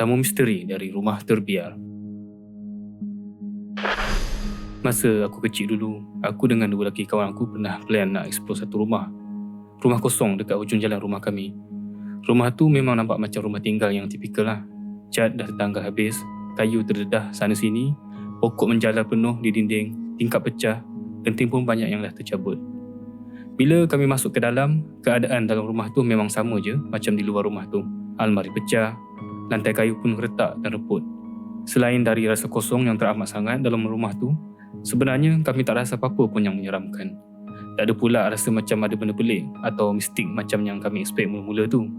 tetamu misteri dari rumah terbiar. Masa aku kecil dulu, aku dengan dua lelaki kawan aku pernah plan nak explore satu rumah. Rumah kosong dekat hujung jalan rumah kami. Rumah tu memang nampak macam rumah tinggal yang tipikal lah. Cat dah tertanggal habis, kayu terdedah sana sini, pokok menjalar penuh di dinding, tingkap pecah, genting pun banyak yang dah tercabut. Bila kami masuk ke dalam, keadaan dalam rumah tu memang sama je macam di luar rumah tu. Almari pecah, lantai kayu pun retak dan reput. Selain dari rasa kosong yang teramat sangat dalam rumah tu, Sebenarnya kami tak rasa apa-apa pun yang menyeramkan. Tak ada pula rasa macam ada benda pelik atau mistik macam yang kami expect mula-mula tu.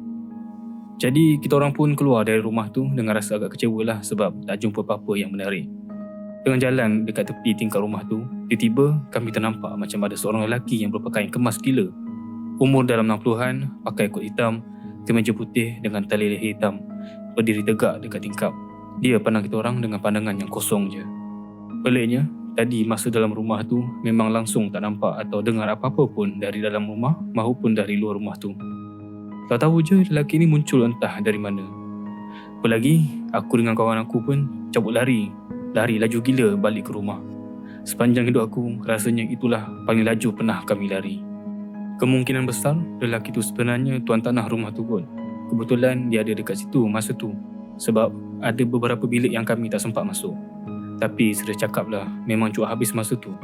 Jadi kita orang pun keluar dari rumah tu dengan rasa agak kecewa lah sebab tak jumpa apa-apa yang menarik. Dengan jalan dekat tepi tingkat rumah tu, tiba-tiba kami ternampak macam ada seorang lelaki yang berpakaian kemas gila. Umur dalam 60-an, pakai kot hitam, kemeja putih dengan tali leher hitam, berdiri tegak dekat tingkap. Dia pandang kita orang dengan pandangan yang kosong je. Peliknya, Tadi masa dalam rumah tu memang langsung tak nampak atau dengar apa-apa pun dari dalam rumah maupun dari luar rumah tu. Tak tahu je lelaki ni muncul entah dari mana. Apa lagi, aku dengan kawan aku pun cabut lari. Lari laju gila balik ke rumah. Sepanjang hidup aku, rasanya itulah paling laju pernah kami lari. Kemungkinan besar lelaki tu sebenarnya tuan tanah rumah tu kot. Kebetulan dia ada dekat situ masa tu. Sebab ada beberapa bilik yang kami tak sempat masuk. Tapi sudah cakap lah, memang cuak habis masa tu.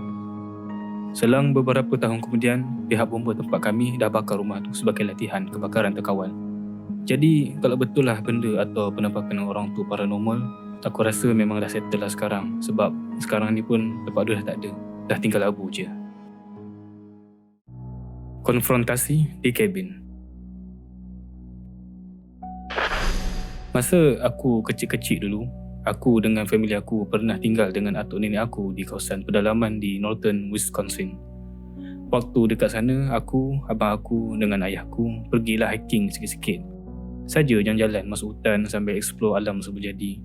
Selang beberapa tahun kemudian, pihak bomba tempat kami dah bakar rumah tu sebagai latihan kebakaran terkawal. Jadi, kalau betul lah benda atau penampakan orang tu paranormal, aku rasa memang dah settle lah sekarang. Sebab sekarang ni pun tempat tu dah tak ada. Dah tinggal abu je. Konfrontasi di kabin. Masa aku kecil-kecil dulu, Aku dengan family aku pernah tinggal dengan atuk nenek aku di kawasan pedalaman di Northern Wisconsin. Waktu dekat sana, aku, abang aku dengan ayahku pergilah hiking sikit-sikit. Saja jalan-jalan masuk hutan sambil explore alam semula jadi.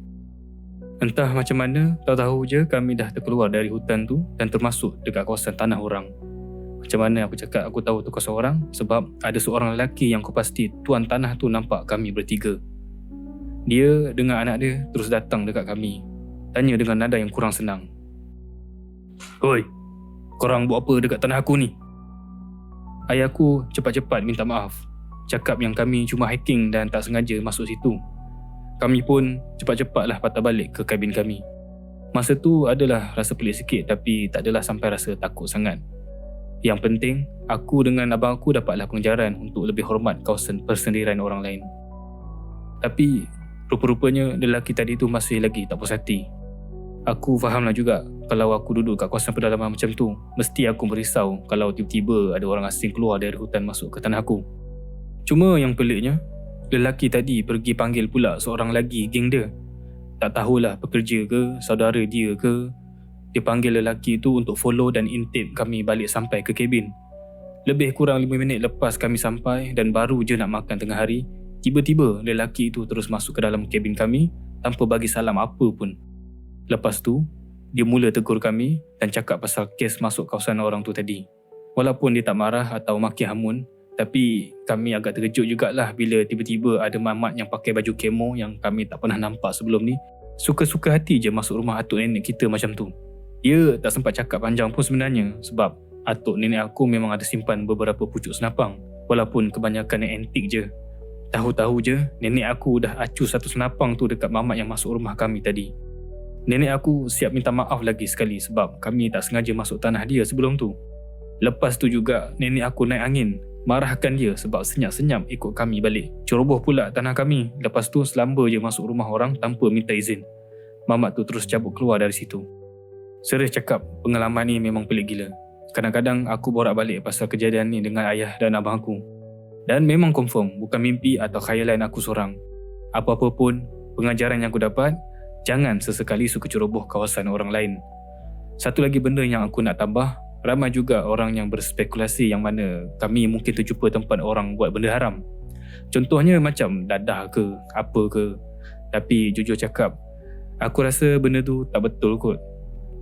Entah macam mana, tahu-tahu je kami dah terkeluar dari hutan tu dan termasuk dekat kawasan tanah orang. Macam mana aku cakap aku tahu tu kawasan orang sebab ada seorang lelaki yang aku pasti tuan tanah tu nampak kami bertiga. Dia dengan anak dia terus datang dekat kami. Tanya dengan nada yang kurang senang. Hoi, korang buat apa dekat tanah aku ni? Ayahku cepat-cepat minta maaf. Cakap yang kami cuma hiking dan tak sengaja masuk situ. Kami pun cepat-cepatlah patah balik ke kabin kami. Masa tu adalah rasa pelik sikit tapi tak adalah sampai rasa takut sangat. Yang penting, aku dengan abang aku dapatlah pengejaran untuk lebih hormat kawasan persendirian orang lain. Tapi Rupa-rupanya lelaki tadi tu masih lagi tak puas hati. Aku fahamlah juga kalau aku duduk kat kawasan pedalaman macam tu, mesti aku berisau kalau tiba-tiba ada orang asing keluar dari hutan masuk ke tanah aku. Cuma yang peliknya, lelaki tadi pergi panggil pula seorang lagi geng dia. Tak tahulah pekerja ke, saudara dia ke. Dia panggil lelaki tu untuk follow dan intip kami balik sampai ke kabin. Lebih kurang 5 minit lepas kami sampai dan baru je nak makan tengah hari, Tiba-tiba lelaki itu terus masuk ke dalam kabin kami tanpa bagi salam apa pun. Lepas tu, dia mula tegur kami dan cakap pasal kes masuk kawasan orang tu tadi. Walaupun dia tak marah atau maki hamun, tapi kami agak terkejut jugalah bila tiba-tiba ada mamat yang pakai baju kemo yang kami tak pernah nampak sebelum ni. Suka-suka hati je masuk rumah atuk nenek kita macam tu. Dia tak sempat cakap panjang pun sebenarnya sebab atuk nenek aku memang ada simpan beberapa pucuk senapang walaupun kebanyakan yang antik je Tahu-tahu je, nenek aku dah acu satu senapang tu dekat mamat yang masuk rumah kami tadi. Nenek aku siap minta maaf lagi sekali sebab kami tak sengaja masuk tanah dia sebelum tu. Lepas tu juga, nenek aku naik angin, marahkan dia sebab senyap-senyap ikut kami balik. Ceroboh pula tanah kami, lepas tu selamba je masuk rumah orang tanpa minta izin. Mamat tu terus cabut keluar dari situ. Serius cakap, pengalaman ni memang pelik gila. Kadang-kadang aku borak balik pasal kejadian ni dengan ayah dan abang aku. Dan memang confirm bukan mimpi atau khayalan aku seorang. Apa-apa pun pengajaran yang aku dapat, jangan sesekali suka ceroboh kawasan orang lain. Satu lagi benda yang aku nak tambah, ramai juga orang yang berspekulasi yang mana kami mungkin terjumpa tempat orang buat benda haram. Contohnya macam dadah ke, apa ke. Tapi jujur cakap, aku rasa benda tu tak betul kot.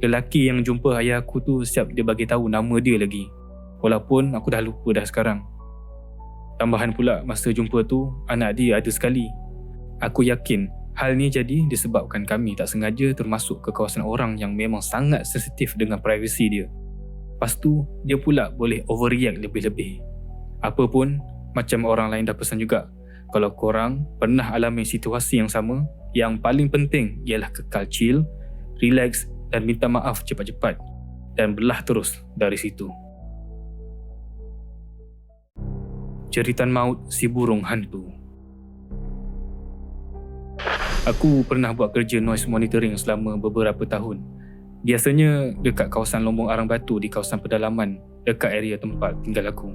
Lelaki yang jumpa ayah aku tu siap dia bagi tahu nama dia lagi. Walaupun aku dah lupa dah sekarang. Tambahan pula masa jumpa tu anak dia ada sekali. Aku yakin Hal ni jadi disebabkan kami tak sengaja termasuk ke kawasan orang yang memang sangat sensitif dengan privasi dia. Lepas tu, dia pula boleh overreact lebih-lebih. Apa pun, macam orang lain dah pesan juga, kalau korang pernah alami situasi yang sama, yang paling penting ialah kekal chill, relax dan minta maaf cepat-cepat dan belah terus dari situ. Jeritan maut si burung hantu. Aku pernah buat kerja noise monitoring selama beberapa tahun. Biasanya dekat kawasan Lombong Arang Batu di kawasan pedalaman dekat area tempat tinggal aku.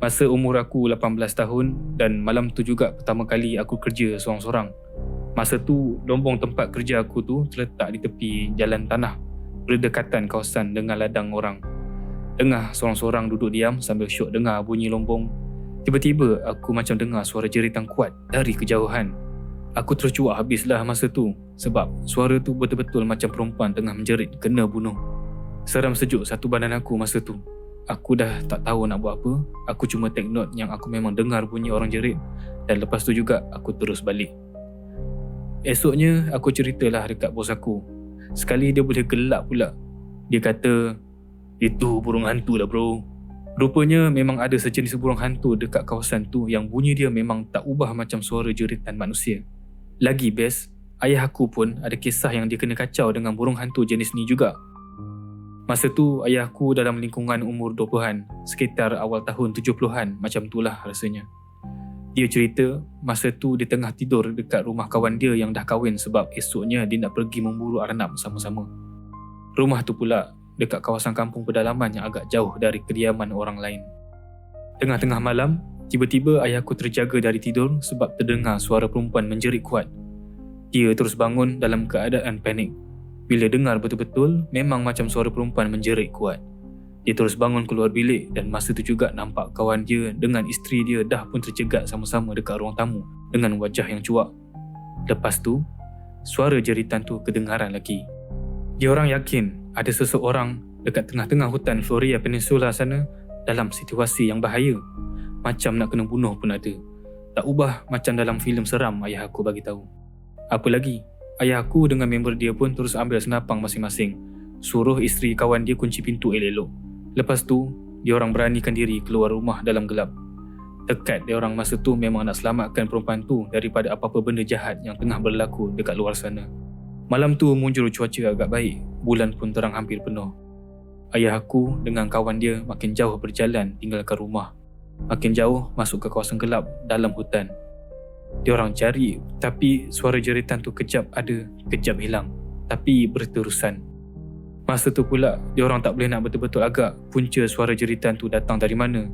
Masa umur aku 18 tahun dan malam tu juga pertama kali aku kerja seorang-seorang. Masa tu lombong tempat kerja aku tu terletak di tepi jalan tanah berdekatan kawasan dengan ladang orang. Tengah seorang-seorang duduk diam sambil syok dengar bunyi lombong. Tiba-tiba aku macam dengar suara jeritan kuat dari kejauhan. Aku tercuak habislah masa tu sebab suara tu betul-betul macam perempuan tengah menjerit kena bunuh. Seram sejuk satu badan aku masa tu. Aku dah tak tahu nak buat apa. Aku cuma take note yang aku memang dengar bunyi orang jerit dan lepas tu juga aku terus balik. Esoknya aku ceritalah dekat bos aku. Sekali dia boleh gelak pula. Dia kata, itu burung hantu lah bro. Rupanya memang ada sejenis burung hantu dekat kawasan tu yang bunyi dia memang tak ubah macam suara jeritan manusia. Lagi best, ayah aku pun ada kisah yang dia kena kacau dengan burung hantu jenis ni juga. Masa tu ayah aku dalam lingkungan umur 20-an, sekitar awal tahun 70-an macam itulah rasanya. Dia cerita masa tu dia tengah tidur dekat rumah kawan dia yang dah kahwin sebab esoknya dia nak pergi memburu arnab sama-sama. Rumah tu pula dekat kawasan kampung pedalaman yang agak jauh dari kediaman orang lain. Tengah-tengah malam, Tiba-tiba ayahku terjaga dari tidur sebab terdengar suara perempuan menjerit kuat. Dia terus bangun dalam keadaan panik. Bila dengar betul-betul, memang macam suara perempuan menjerit kuat. Dia terus bangun keluar bilik dan masa tu juga nampak kawan dia dengan isteri dia dah pun tercegat sama-sama dekat ruang tamu dengan wajah yang cuak. Lepas tu, suara jeritan tu kedengaran lagi. Dia orang yakin ada seseorang dekat tengah-tengah hutan Floria Peninsula sana dalam situasi yang bahaya macam nak kena bunuh pun ada. Tak ubah macam dalam filem seram ayah aku bagi tahu. Apa lagi? Ayah aku dengan member dia pun terus ambil senapang masing-masing. Suruh isteri kawan dia kunci pintu elok-elok. Lepas tu, dia orang beranikan diri keluar rumah dalam gelap. Tekat dia orang masa tu memang nak selamatkan perempuan tu daripada apa-apa benda jahat yang tengah berlaku dekat luar sana. Malam tu muncul cuaca agak baik, bulan pun terang hampir penuh. Ayah aku dengan kawan dia makin jauh berjalan tinggalkan rumah. Makin jauh masuk ke kawasan gelap dalam hutan. Dia orang cari tapi suara jeritan tu kejap ada, kejap hilang. Tapi berterusan. Masa tu pula dia orang tak boleh nak betul-betul agak punca suara jeritan tu datang dari mana.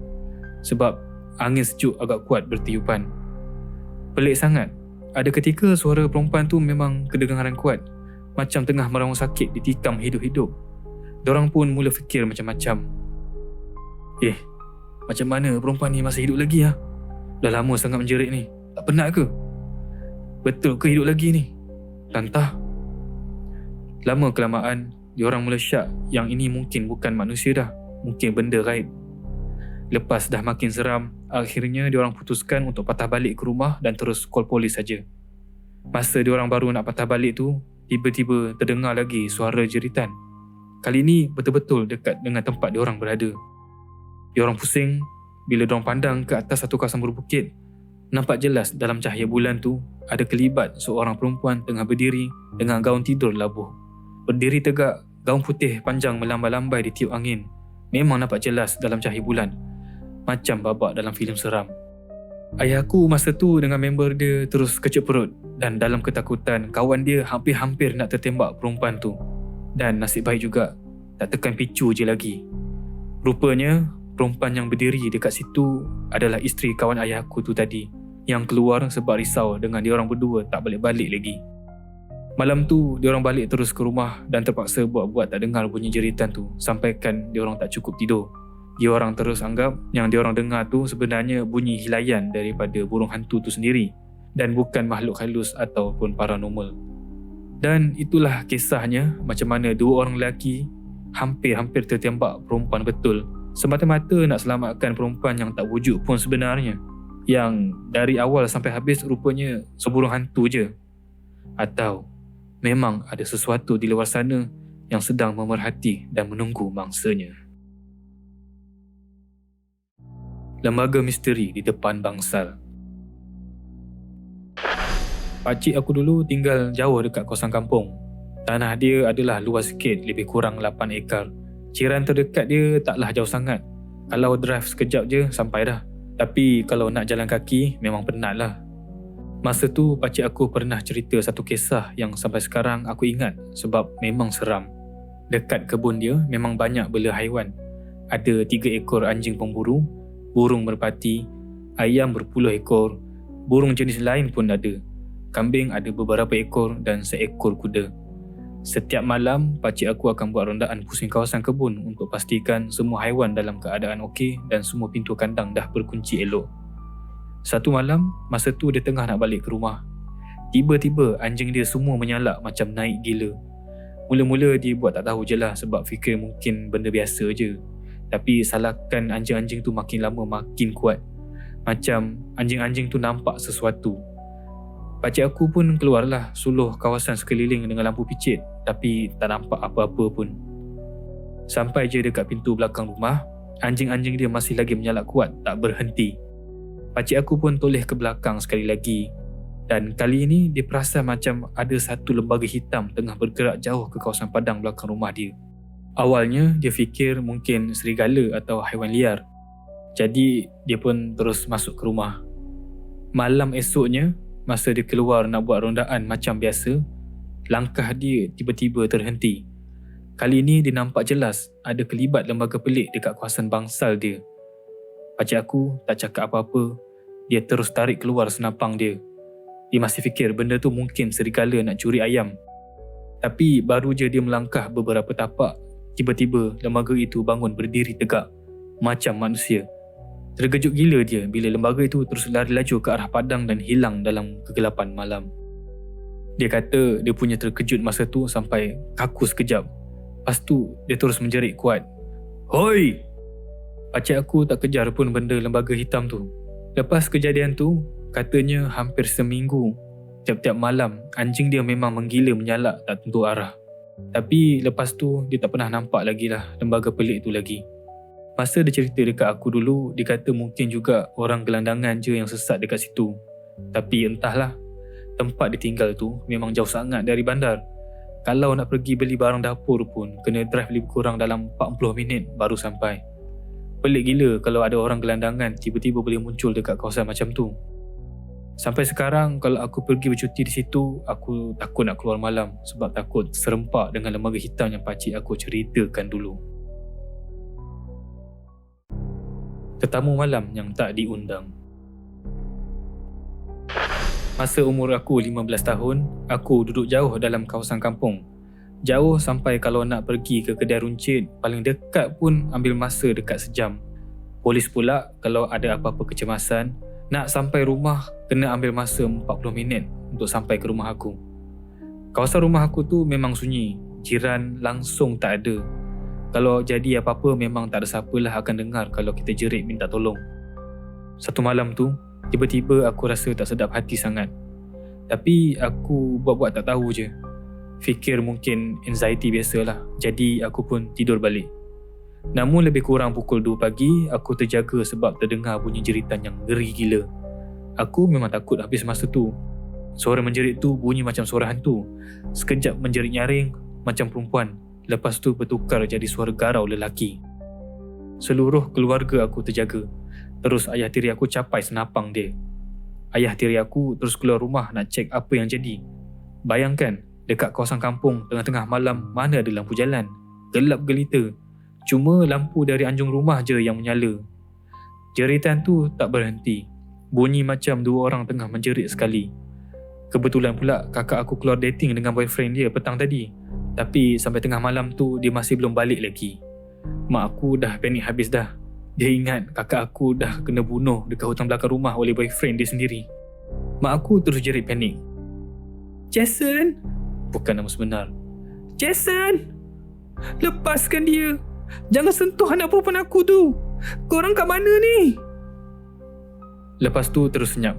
Sebab angin sejuk agak kuat bertiupan. Pelik sangat. Ada ketika suara perempuan tu memang kedengaran kuat. Macam tengah merawang sakit ditikam hidup-hidup. Diorang pun mula fikir macam-macam. Eh, macam mana perempuan ni masih hidup lagi ya? Dah lama sangat menjerit ni. Tak penat ke? Betul ke hidup lagi ni? Tantah. Lama kelamaan, diorang mula syak yang ini mungkin bukan manusia dah. Mungkin benda gaib. Lepas dah makin seram, akhirnya diorang putuskan untuk patah balik ke rumah dan terus call polis saja. Masa diorang baru nak patah balik tu, tiba-tiba terdengar lagi suara jeritan. Kali ini betul-betul dekat dengan tempat diorang berada. Dia orang pusing bila diorang pandang ke atas satu kawasan berbukit. Nampak jelas dalam cahaya bulan tu ada kelibat seorang perempuan tengah berdiri dengan gaun tidur labuh. Berdiri tegak, gaun putih panjang melambai-lambai di tiup angin. Memang nampak jelas dalam cahaya bulan. Macam babak dalam filem seram. Ayahku masa tu dengan member dia terus kecuk perut dan dalam ketakutan kawan dia hampir-hampir nak tertembak perempuan tu. Dan nasib baik juga, tak tekan picu je lagi. Rupanya, perempuan yang berdiri dekat situ adalah isteri kawan ayahku tu tadi yang keluar sebab risau dengan dia orang berdua tak balik-balik lagi. Malam tu, dia orang balik terus ke rumah dan terpaksa buat-buat tak dengar bunyi jeritan tu sampaikan dia orang tak cukup tidur. Dia orang terus anggap yang dia orang dengar tu sebenarnya bunyi hilayan daripada burung hantu tu sendiri dan bukan makhluk halus ataupun paranormal. Dan itulah kisahnya macam mana dua orang lelaki hampir-hampir tertembak perempuan betul semata-mata nak selamatkan perempuan yang tak wujud pun sebenarnya. Yang dari awal sampai habis rupanya seburung hantu je. Atau memang ada sesuatu di luar sana yang sedang memerhati dan menunggu mangsanya. Lembaga misteri di depan bangsal Pakcik aku dulu tinggal jauh dekat kawasan kampung. Tanah dia adalah luas sikit, lebih kurang 8 ekar. Ciran terdekat dia taklah jauh sangat. Kalau drive sekejap je, sampai dah. Tapi kalau nak jalan kaki, memang penat lah. Masa tu, pakcik aku pernah cerita satu kisah yang sampai sekarang aku ingat sebab memang seram. Dekat kebun dia, memang banyak bela haiwan. Ada tiga ekor anjing pemburu, burung merpati, ayam berpuluh ekor, burung jenis lain pun ada kambing ada beberapa ekor dan seekor kuda. Setiap malam, pakcik aku akan buat rondaan pusing kawasan kebun untuk pastikan semua haiwan dalam keadaan okey dan semua pintu kandang dah berkunci elok. Satu malam, masa tu dia tengah nak balik ke rumah. Tiba-tiba anjing dia semua menyalak macam naik gila. Mula-mula dia buat tak tahu je lah sebab fikir mungkin benda biasa je. Tapi salakan anjing-anjing tu makin lama makin kuat. Macam anjing-anjing tu nampak sesuatu. Pakcik aku pun keluarlah suluh kawasan sekeliling dengan lampu picit tapi tak nampak apa-apa pun. Sampai je dekat pintu belakang rumah, anjing-anjing dia masih lagi menyalak kuat tak berhenti. Pakcik aku pun toleh ke belakang sekali lagi dan kali ini dia perasan macam ada satu lembaga hitam tengah bergerak jauh ke kawasan padang belakang rumah dia. Awalnya dia fikir mungkin serigala atau haiwan liar. Jadi dia pun terus masuk ke rumah. Malam esoknya, Masa dia keluar nak buat rondaan macam biasa, langkah dia tiba-tiba terhenti. Kali ini dia nampak jelas ada kelibat lembaga pelik dekat kawasan bangsal dia. Pakcik aku tak cakap apa-apa, dia terus tarik keluar senapang dia. Dia masih fikir benda tu mungkin serigala nak curi ayam. Tapi baru je dia melangkah beberapa tapak, tiba-tiba lembaga itu bangun berdiri tegak macam manusia. Terkejut gila dia bila lembaga itu terus lari laju ke arah padang dan hilang dalam kegelapan malam. Dia kata dia punya terkejut masa tu sampai kaku sekejap. Lepas tu dia terus menjerit kuat. Hoi! Pakcik aku tak kejar pun benda lembaga hitam tu. Lepas kejadian tu, katanya hampir seminggu. Tiap-tiap malam, anjing dia memang menggila menyalak tak tentu arah. Tapi lepas tu, dia tak pernah nampak lagi lah lembaga pelik tu lagi. Masa dia cerita dekat aku dulu, dia kata mungkin juga orang gelandangan je yang sesat dekat situ. Tapi entahlah, tempat dia tinggal tu memang jauh sangat dari bandar. Kalau nak pergi beli barang dapur pun, kena drive lebih kurang dalam 40 minit baru sampai. Pelik gila kalau ada orang gelandangan tiba-tiba boleh muncul dekat kawasan macam tu. Sampai sekarang, kalau aku pergi bercuti di situ, aku takut nak keluar malam sebab takut serempak dengan lembaga hitam yang pakcik aku ceritakan dulu. tetamu malam yang tak diundang. Masa umur aku 15 tahun, aku duduk jauh dalam kawasan kampung. Jauh sampai kalau nak pergi ke kedai runcit, paling dekat pun ambil masa dekat sejam. Polis pula kalau ada apa-apa kecemasan, nak sampai rumah kena ambil masa 40 minit untuk sampai ke rumah aku. Kawasan rumah aku tu memang sunyi, jiran langsung tak ada kalau jadi apa-apa memang tak ada siapa lah akan dengar kalau kita jerit minta tolong. Satu malam tu, tiba-tiba aku rasa tak sedap hati sangat. Tapi aku buat-buat tak tahu je. Fikir mungkin anxiety biasalah. Jadi aku pun tidur balik. Namun lebih kurang pukul 2 pagi, aku terjaga sebab terdengar bunyi jeritan yang ngeri gila. Aku memang takut habis masa tu. Suara menjerit tu bunyi macam suara hantu. Sekejap menjerit nyaring macam perempuan Lepas tu bertukar jadi suara garau lelaki. Seluruh keluarga aku terjaga. Terus ayah tiri aku capai senapang dia. Ayah tiri aku terus keluar rumah nak cek apa yang jadi. Bayangkan, dekat kawasan kampung tengah-tengah malam mana ada lampu jalan. Gelap gelita. Cuma lampu dari anjung rumah je yang menyala. Jeritan tu tak berhenti. Bunyi macam dua orang tengah menjerit sekali. Kebetulan pula kakak aku keluar dating dengan boyfriend dia petang tadi. Tapi sampai tengah malam tu dia masih belum balik lagi. Mak aku dah panik habis dah. Dia ingat kakak aku dah kena bunuh dekat hutang belakang rumah oleh boyfriend dia sendiri. Mak aku terus jerit panik. Jason! Bukan nama sebenar. Jason! Lepaskan dia! Jangan sentuh anak perempuan aku tu! Korang kat mana ni? Lepas tu terus senyap.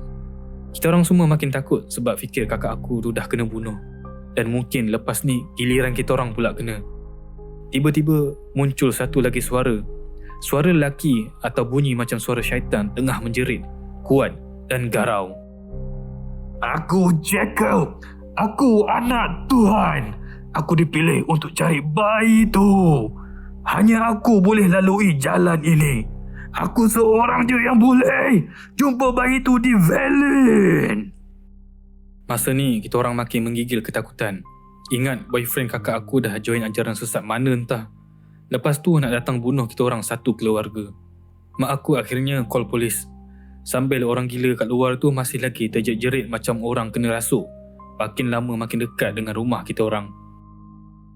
Kita orang semua makin takut sebab fikir kakak aku tu dah kena bunuh. Dan mungkin lepas ni giliran kita orang pula kena. Tiba-tiba muncul satu lagi suara. Suara lelaki atau bunyi macam suara syaitan tengah menjerit, kuat dan garau. Aku Jekyll. Aku anak Tuhan. Aku dipilih untuk cari bayi tu. Hanya aku boleh lalui jalan ini. Aku seorang je yang boleh jumpa bayi tu di Valen. Masa ni kita orang makin menggigil ketakutan. Ingat boyfriend kakak aku dah join ajaran sesat mana entah. Lepas tu nak datang bunuh kita orang satu keluarga. Mak aku akhirnya call polis. Sambil orang gila kat luar tu masih lagi terjerit-jerit macam orang kena rasuk. Makin lama makin dekat dengan rumah kita orang.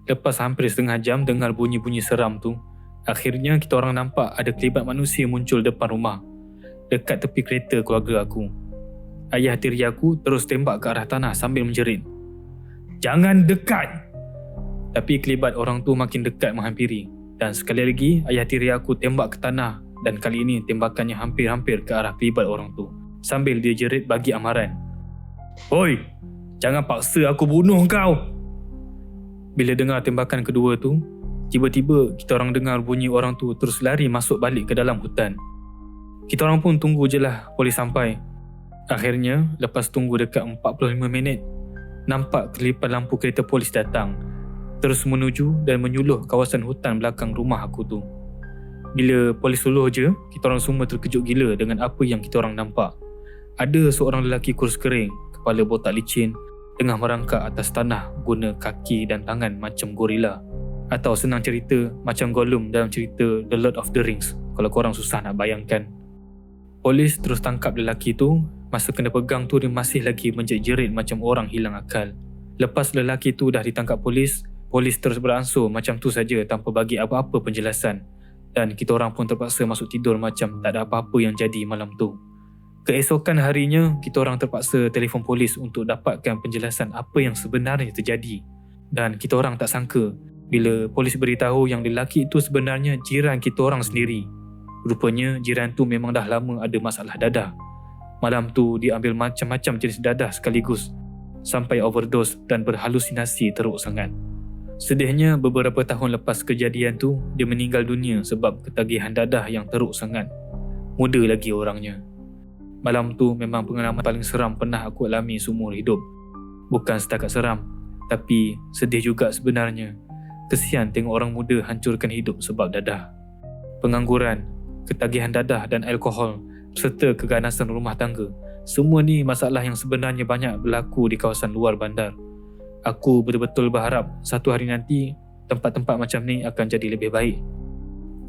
Lepas hampir setengah jam dengar bunyi-bunyi seram tu, Akhirnya kita orang nampak ada kelibat manusia muncul depan rumah dekat tepi kereta keluarga aku. Ayah tiri aku terus tembak ke arah tanah sambil menjerit. Jangan dekat! Tapi kelibat orang tu makin dekat menghampiri dan sekali lagi ayah tiri aku tembak ke tanah dan kali ini tembakannya hampir-hampir ke arah kelibat orang tu sambil dia jerit bagi amaran. Hoi! Jangan paksa aku bunuh kau! Bila dengar tembakan kedua tu, Tiba-tiba kita orang dengar bunyi orang tu terus lari masuk balik ke dalam hutan. Kita orang pun tunggu je lah polis sampai. Akhirnya, lepas tunggu dekat 45 minit, nampak kelipan lampu kereta polis datang. Terus menuju dan menyuluh kawasan hutan belakang rumah aku tu. Bila polis suluh je, kita orang semua terkejut gila dengan apa yang kita orang nampak. Ada seorang lelaki kurus kering, kepala botak licin, tengah merangkak atas tanah guna kaki dan tangan macam gorila atau senang cerita macam Gollum dalam cerita The Lord of the Rings kalau korang susah nak bayangkan. Polis terus tangkap lelaki tu, masa kena pegang tu dia masih lagi menjerit macam orang hilang akal. Lepas lelaki tu dah ditangkap polis, polis terus beransur macam tu saja tanpa bagi apa-apa penjelasan. Dan kita orang pun terpaksa masuk tidur macam tak ada apa-apa yang jadi malam tu. Keesokan harinya, kita orang terpaksa telefon polis untuk dapatkan penjelasan apa yang sebenarnya terjadi. Dan kita orang tak sangka bila polis beritahu yang lelaki itu sebenarnya jiran kita orang sendiri. Rupanya jiran tu memang dah lama ada masalah dadah. Malam tu dia ambil macam-macam jenis dadah sekaligus sampai overdose dan berhalusinasi teruk sangat. Sedihnya beberapa tahun lepas kejadian tu dia meninggal dunia sebab ketagihan dadah yang teruk sangat. Muda lagi orangnya. Malam tu memang pengalaman paling seram pernah aku alami seumur hidup. Bukan setakat seram, tapi sedih juga sebenarnya Kesian tengok orang muda hancurkan hidup sebab dadah. Pengangguran, ketagihan dadah dan alkohol serta keganasan rumah tangga. Semua ni masalah yang sebenarnya banyak berlaku di kawasan luar bandar. Aku betul-betul berharap satu hari nanti tempat-tempat macam ni akan jadi lebih baik.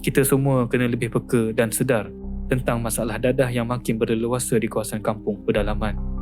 Kita semua kena lebih peka dan sedar tentang masalah dadah yang makin berleluasa di kawasan kampung pedalaman.